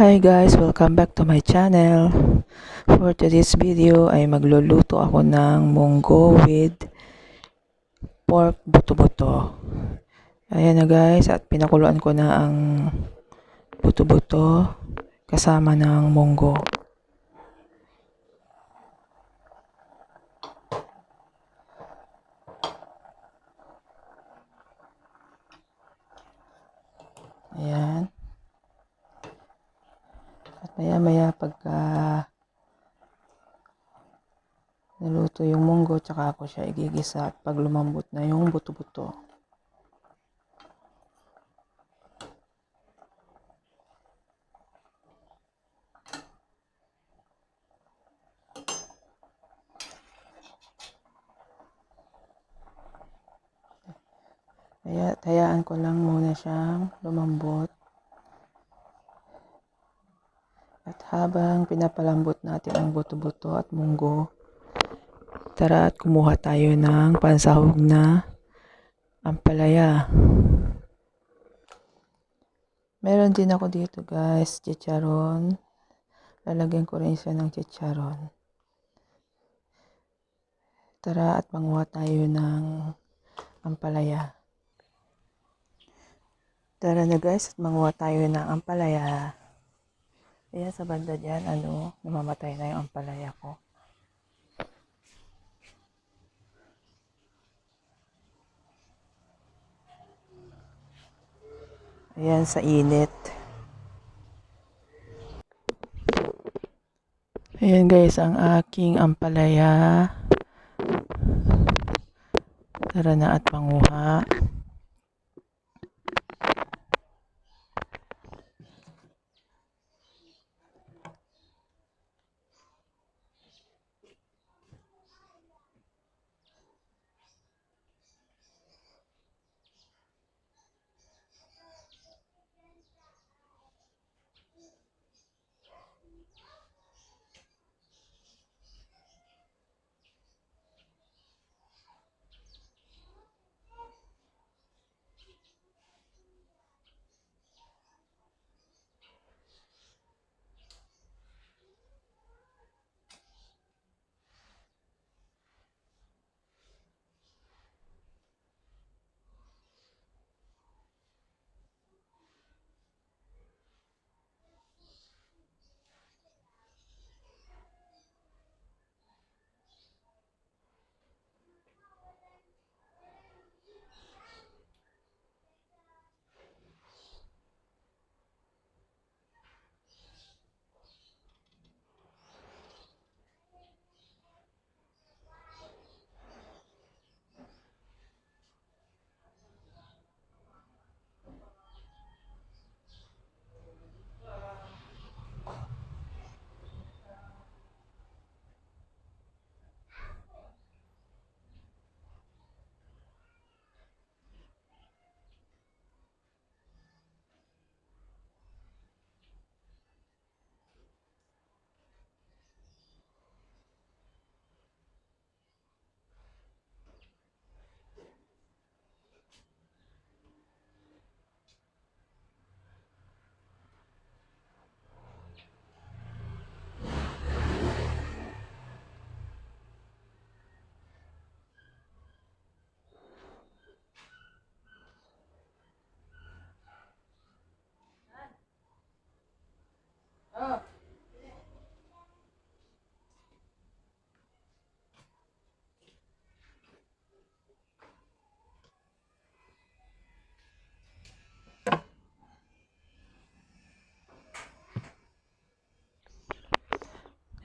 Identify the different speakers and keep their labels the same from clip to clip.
Speaker 1: Hi guys, welcome back to my channel. For today's video ay magluluto ako ng munggo with pork buto-buto. Ayan na guys, at pinakuluan ko na ang buto-buto kasama ng munggo. Ayan. At maya maya pagka naluto yung munggo, tsaka ako siya igigisa pag lumambot na yung buto-buto. Kaya hayaan ko lang muna siyang lumambot. At habang pinapalambot natin ang buto-buto at munggo, tara at kumuha tayo ng pansahog na ampalaya. Meron din ako dito guys, chicharon. Lalagyan ko rin siya ng chicharon. Tara at manguha tayo ng ampalaya. Tara na guys, at manguha tayo ng ampalaya. Ayan sa banda dyan, ano, namamatay na yung ampalaya ko. Ayan sa init. Ayan guys, ang aking ampalaya. Tara na at manguha.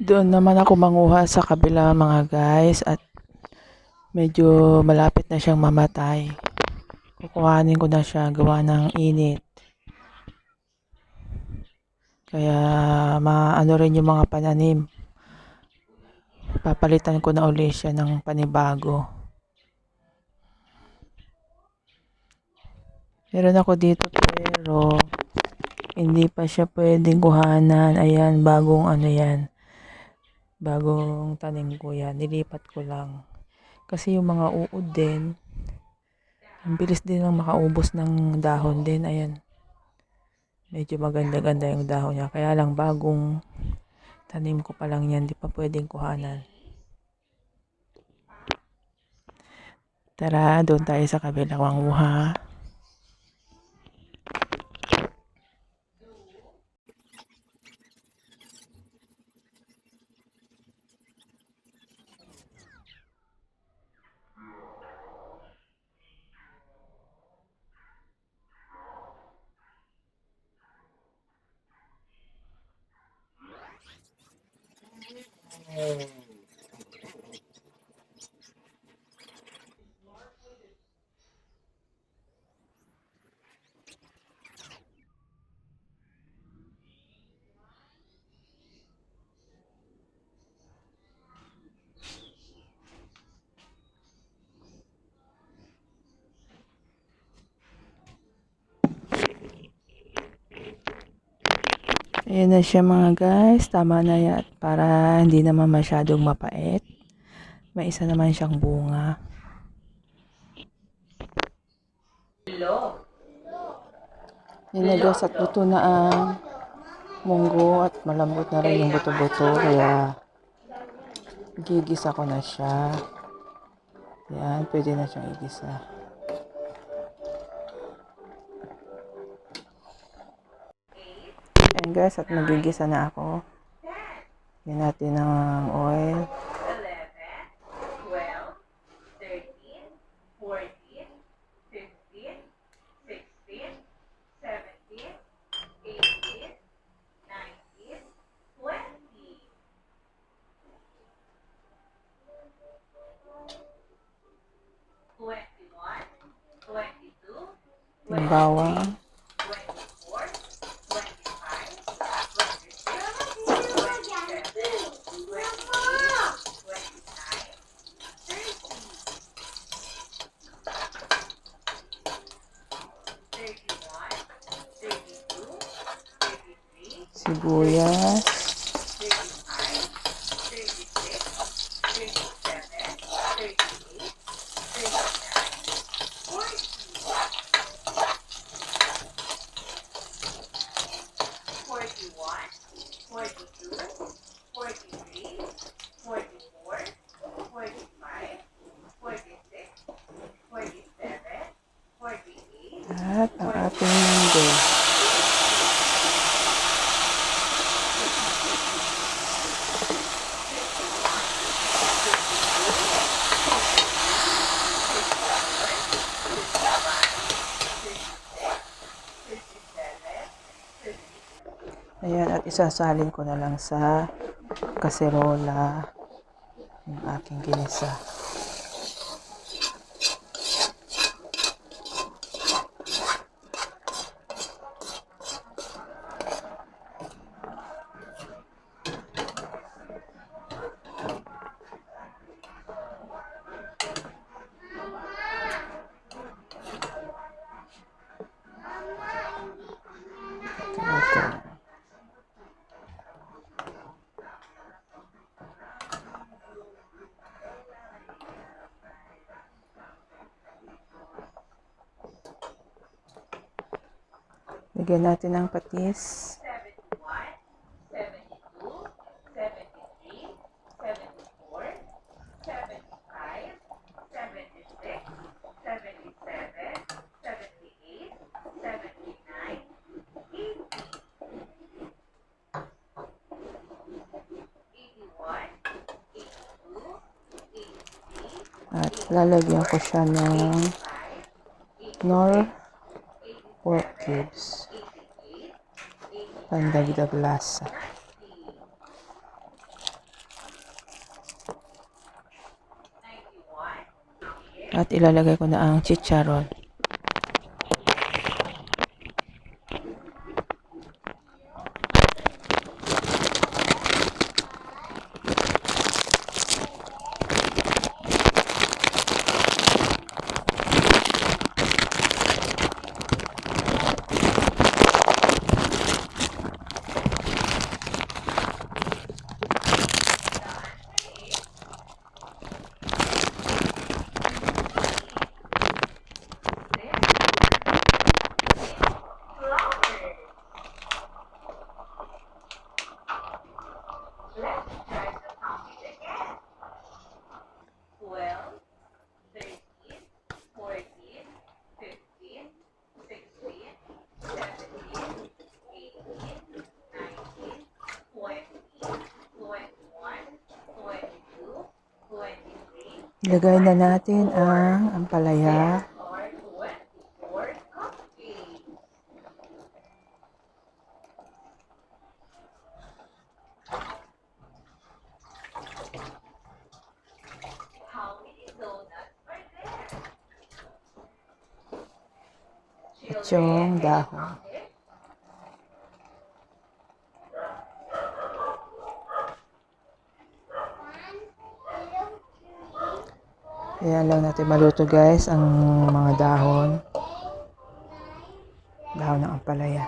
Speaker 1: Doon naman ako manguha sa kabila mga guys at medyo malapit na siyang mamatay. Kukuhanin ko na siya gawa ng init. Kaya maano rin yung mga pananim. Papalitan ko na uli siya ng panibago. Meron ako dito pero hindi pa siya pwedeng kuhanan. Ayan, bagong ano yan. Bagong tanim ko yan. Nilipat ko lang. Kasi yung mga uod din, ang bilis din ng makaubos ng dahon din. Ayan. Medyo maganda-ganda yung dahon niya. Kaya lang bagong tanim ko pa lang yan. Di pa pwedeng kuhanan. Tara, doon tayo sa kabilang manguha. Ayan na siya mga guys. Tama na yan. Para hindi naman masyadong mapait. May isa naman siyang bunga. Nilagos at buto na ang munggo at malambot na rin yung buto-buto. Kaya gigisa ko na siya. Yan, pwede na siyang igisa. Ayan guys, at magigisa na ako. Yan natin ng oil.
Speaker 2: 12,
Speaker 1: munggo. Ayan, at isasalin ko na lang sa kaserola yung aking ginisa. Lagyan natin ng patis. At lalagyan ko siya ng nor pork cubes. Pandagdag lasa.
Speaker 2: ninety-one,
Speaker 1: At ilalagay ko na ang chicharon. Ilagay na natin ang ampalaya.
Speaker 2: Or 24 cupcakes. How many donuts are there?
Speaker 1: At yung dahon. Ayan lang natin maluto guys ang mga dahon. Dahon ng ampalaya.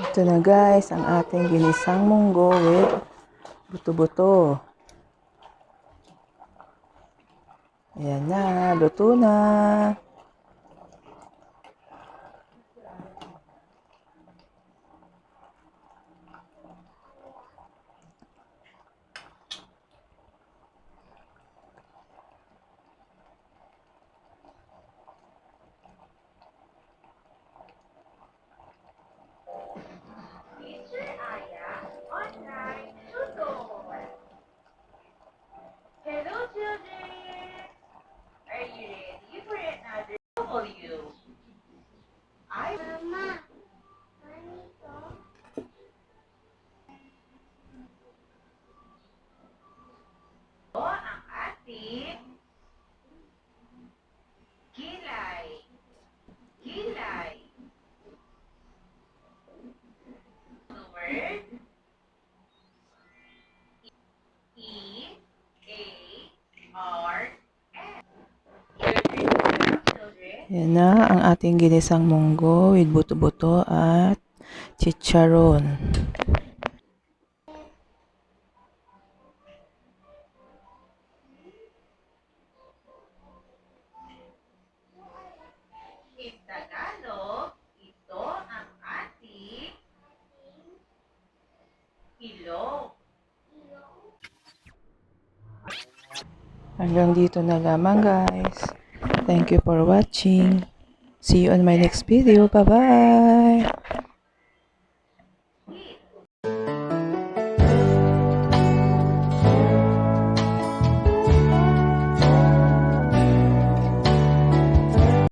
Speaker 1: Ito na guys ang ating ginisang munggo with buto-buto. Ayan na, luto na.
Speaker 2: I
Speaker 1: Yan na ang ating ginisang munggo with buto-buto at chicharon.
Speaker 2: Tagalog, ito ang ating ilong.
Speaker 1: Hanggang dito na lamang guys. Thank you for watching. See you on my next video. Bye-bye!